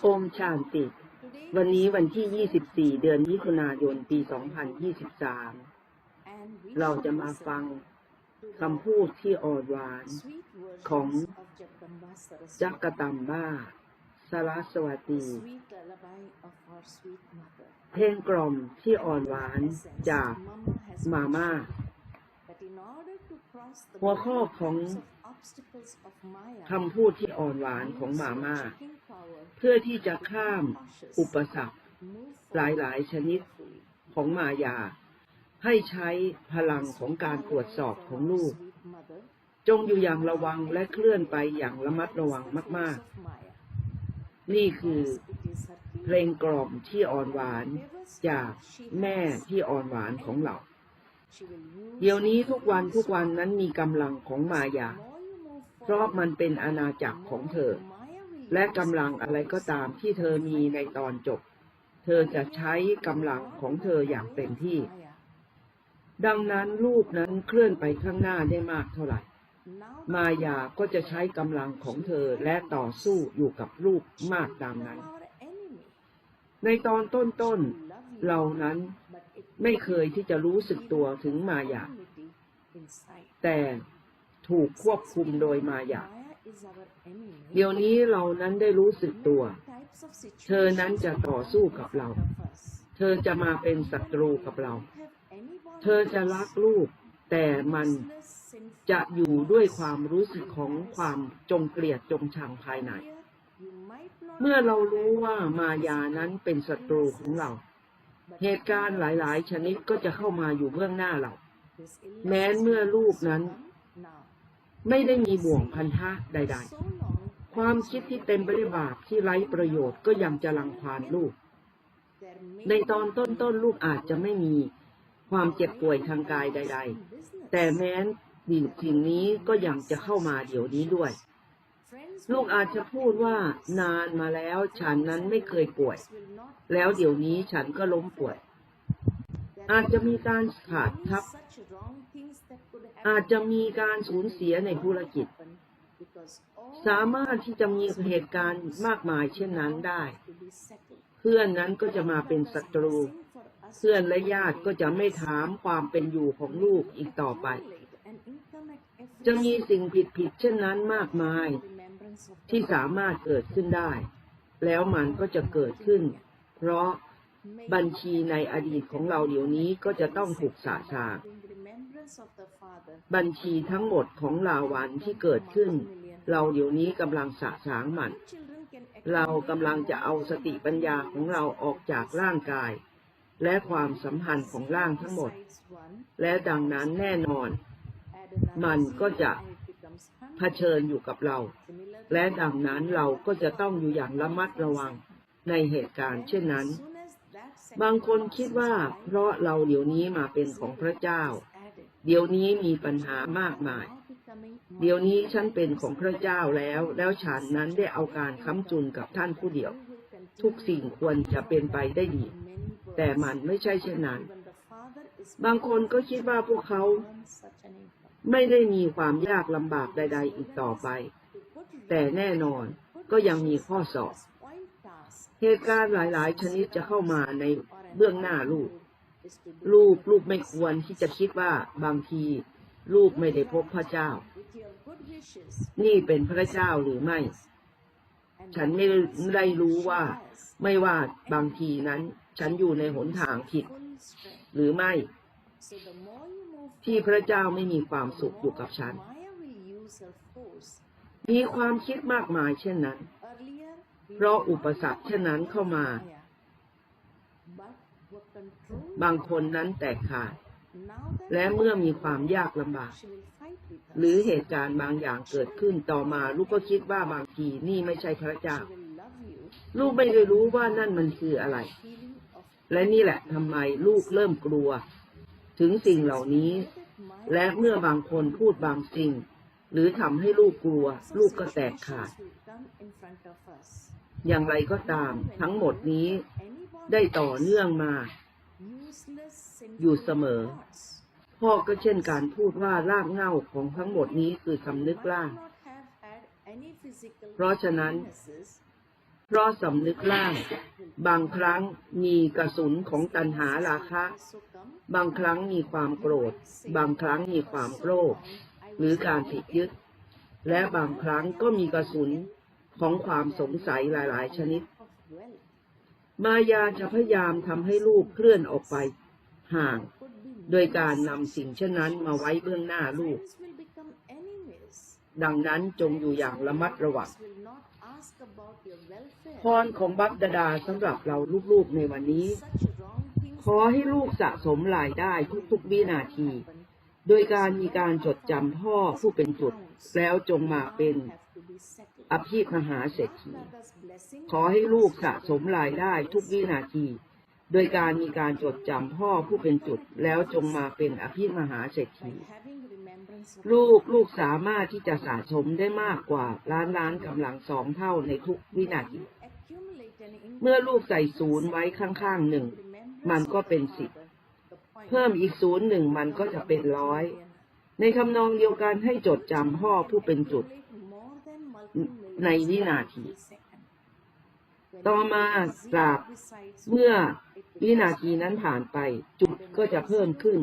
โอมชานติ วันนี้วันที่ 24 เดือนมิถุนายน ปี 2023 เราจะมาฟังคำพูดที่อ่อนหวานของจักกตัมบ้าสารสวัสดีเพลงกล่อมที่อ่อนหวานจากมาม่าหัวข้อของ คำพูดที่อ่อนหวานของมาม่า เพื่อที่จะข้ามอุปสรรค หลายๆ ชนิดของมายา ให้ใช้พลังของการตรวจสอบของลูก จงอยู่อย่างระวังและเคลื่อนไปอย่างระมัดระวังมาก ๆ นี่คือเพลงกล่อมที่อ่อนหวานจากแม่ที่อ่อนหวานของเรา เดี๋ยวนี้ทุกวันทุกวันนั้นมีกำลังของมายา เพราะมันเป็นอาณาจักรของเธอ และกำลังอะไรก็ตามที่เธอมีในตอนจบ เธอจะใช้กำลังของเธออย่างเต็มที่ ดังนั้นลูกนั้นเคลื่อนไปข้างหน้าได้มากเท่าไหร่ มายาก็จะใช้กำลังของเธอและต่อสู้อยู่กับลูกมากตามนั้น ในตอนต้นๆเรานั้นไม่เคยที่จะรู้สึกตัวถึงมายาแต่ ถูกควบคุมโดยมายาเดี๋ยวนี้เรานั้นได้รู้สึกตัว เธอนั้นจะต่อสู้กับเรา เธอจะมาเป็นศัตรูกับเรา เธอจะรักลูก แต่มันจะอยู่ด้วยความรู้สึกของความจงเกลียดจงชังภายใน เมื่อเรารู้ว่ามายานั้นเป็นศัตรูของเรา เหตุการณ์หลาย ๆ ชนิดก็จะเข้ามาอยู่เบื้องหน้าเรา แม้เมื่อลูกนั้น ไม่ได้มีบ่วงพันธะใด ๆ ความคิดที่เต็มไปด้วยบาปที่ไร้ประโยชน์ก็ยังจะลังควานลูก ในตอนต้นๆลูกอาจจะไม่มีความเจ็บป่วยทางกายใด ๆ แต่แม้นสิ่งนี้ก็ยังจะเข้ามาเดี๋ยวนี้ด้วย ลูกอาจจะพูดว่านานมาแล้วฉันนั้นไม่เคยป่วย แล้วเดี๋ยวนี้ฉันก็ล้มป่วย อาจจะมีการขาดทับ อาจจะมีการสูญเสียในธุรกิจ สามารถที่จะมีเหตุการณ์มากมายเช่นนั้นได้ เพื่อนนั้นก็จะมาเป็นศัตรู เพื่อนและญาติก็จะไม่ถามความเป็นอยู่ของลูกอีกต่อไป จะมีสิ่งผิดผิดๆเช่นนั้นมากมาย ที่สามารถเกิดขึ้นได้ แล้วมันก็จะเกิดขึ้น เพราะบัญชีในอดีตของเราเดี๋ยวนี้ก็จะต้องถูกสาสาง บัญชีทั้งหมดของลาวันที่เกิดขึ้น เราเดี๋ยวนี้กำลังสะสางมัน เรากำลังจะเอาสติปัญญาของเราออกจากร่างกาย และความสัมพันธ์ของร่างทั้งหมด และดังนั้นแน่นอน มันก็จะเผชิญอยู่กับเรา และดังนั้นเราก็จะต้องอยู่อย่างระมัดระวังในเหตุการณ์เช่นนั้น บางคนคิดว่า เพราะเราเดี๋ยวนี้มาเป็นของพระเจ้า เดี๋ยวนี้มีปัญหามากมาย เดี๋ยวนี้ฉันเป็นของพระเจ้าแล้ว แล้วฉันนั้นได้เอาการค้ำจุนกับท่านผู้เดียว ทุกสิ่งควรจะเป็นไปได้ดี แต่มันไม่ใช่เช่นนั้น บางคนก็คิดว่าพวกเขาไม่ได้มีความยากลำบากใด ๆ อีกต่อไป แต่แน่นอนก็ยังมีข้อสอบ เหตุการณ์หลายๆ ชนิดจะเข้ามาในเบื้องหน้าลูก ลูกลูกไม่ควรที่จะคิดว่าบางที ลูกไม่ได้พบพระเจ้า นี่เป็นพระเจ้าหรือไม่ ฉันไม่ได้รู้ว่า ไม่ว่าบางทีนั้น ฉันอยู่ในหนทางผิด หรือไม่ ที่พระเจ้าไม่มีความสุขอยู่กับฉัน มีความคิดมากมายเช่นนั้น เพราะอุปสรรคเช่นนั้นเข้ามา บางคนนั้นแตกขาด และเมื่อมีความยากลำบาก หรือเหตุการณ์บางอย่างเกิดขึ้นต่อมา ลูกก็คิดว่าบางทีนี่ไม่ใช่พระเจ้า ลูกไม่ได้รู้ว่านั่นมันคืออะไร และนี่แหละทำไมลูกเริ่มกลัว ถึงสิ่งเหล่านี้ และเมื่อบางคนพูดบางสิ่ง หรือทำให้ลูกกลัว ลูกก็แตกขาด อย่างไรก็ตาม ทั้งหมดนี้ ได้ต่อเนื่องมา อยู่เสมอ พ่อก็เช่นการพูดว่ารากเหง้าของทั้งหมดนี้คือสำนึกล่าง เพราะฉะนั้น เพราะสำนึกล่าง บางครั้งมีกระสุนของตัณหาราคะ บางครั้งมีความโกรธ บางครั้งมีความโกรธหรือการติดยึด และบางครั้งก็มีกระสุนของความสงสัยหลาย ๆ ชนิด มายาจะพยายามทำให้ลูกเคลื่อนออกไป ห่าง โดยการนำสิ่งเช่นนั้นมาไว้เบื้องหน้าลูก ดังนั้นจงอยู่อย่างระมัดระวังพรของบัพดาดาสำหรับเราลูกๆในวันนี้ ขอให้ลูกสะสมรายได้ทุกๆวินาที โดยการมีการจดจำพ่อผู้เป็นจุด แล้วจงมาเป็นอภิมหาเศรษฐี ขอให้ลูกสะสมรายได้ทุกวินาที โดยการมีการจดจำพ่อผู้เป็นจุดแล้วจงมาเป็นอภิมหาเศรษฐีลูกลูกสามารถที่จะสะสมได้มากกว่าล้านล้านกำลังสองเท่าในทุกวินาที เมื่อลูกใส่ศูนย์ไว้ข้างๆหนึ่ง มันก็เป็นสิบเพิ่มอีกศูนย์หนึ่งมันก็จะเป็นร้อย ในทำนองเดียวกันให้จดจำพ่อผู้เป็นจุด ในวินาที ต่อมาตราบเมื่อวินาทีนั้นผ่านไป จุดก็จะเพิ่มขึ้น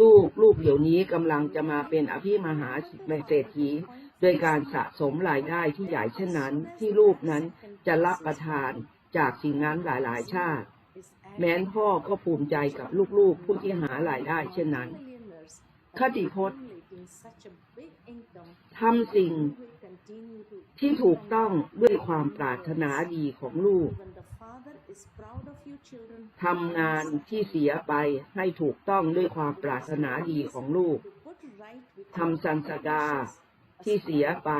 ลูกลูกเดี๋ยวนี้กำลังจะมาเป็นอภิมหาเศรษฐีโดยการสะสมรายได้ที่ใหญ่เช่นนั้น ที่ลูกนั้นจะรับประทานจากสิ่งนั้นหลาย ๆ ชาติ แม้นพ่อก็ภูมิใจกับลูก ๆ ผู้ที่หารายได้เช่นนั้นคติพจน์ทำสิ่ง ที่ถูกต้องด้วยความปรารถนาดีของลูกทำงานที่เสียไปให้ถูกต้องด้วยความปรารถนาดีของลูกทำสันสดาที่เสียไป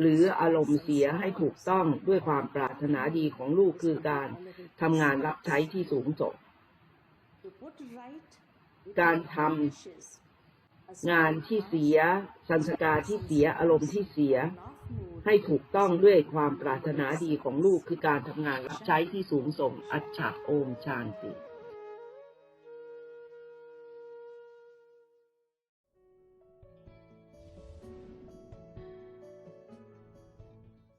หรืออารมณ์เสียให้ถูกต้องด้วยความปรารถนาดีของลูกคือการทำงานรับใช้ที่สูงส่งการทำงานที่เสีย สันสกาที่เสียอารมณ์ที่เสีย ให้ถูกต้องด้วยความปรารถนาดีของลูกคือการทำงานรับใช้ที่สูงส่งอัจฉะโอมชานติ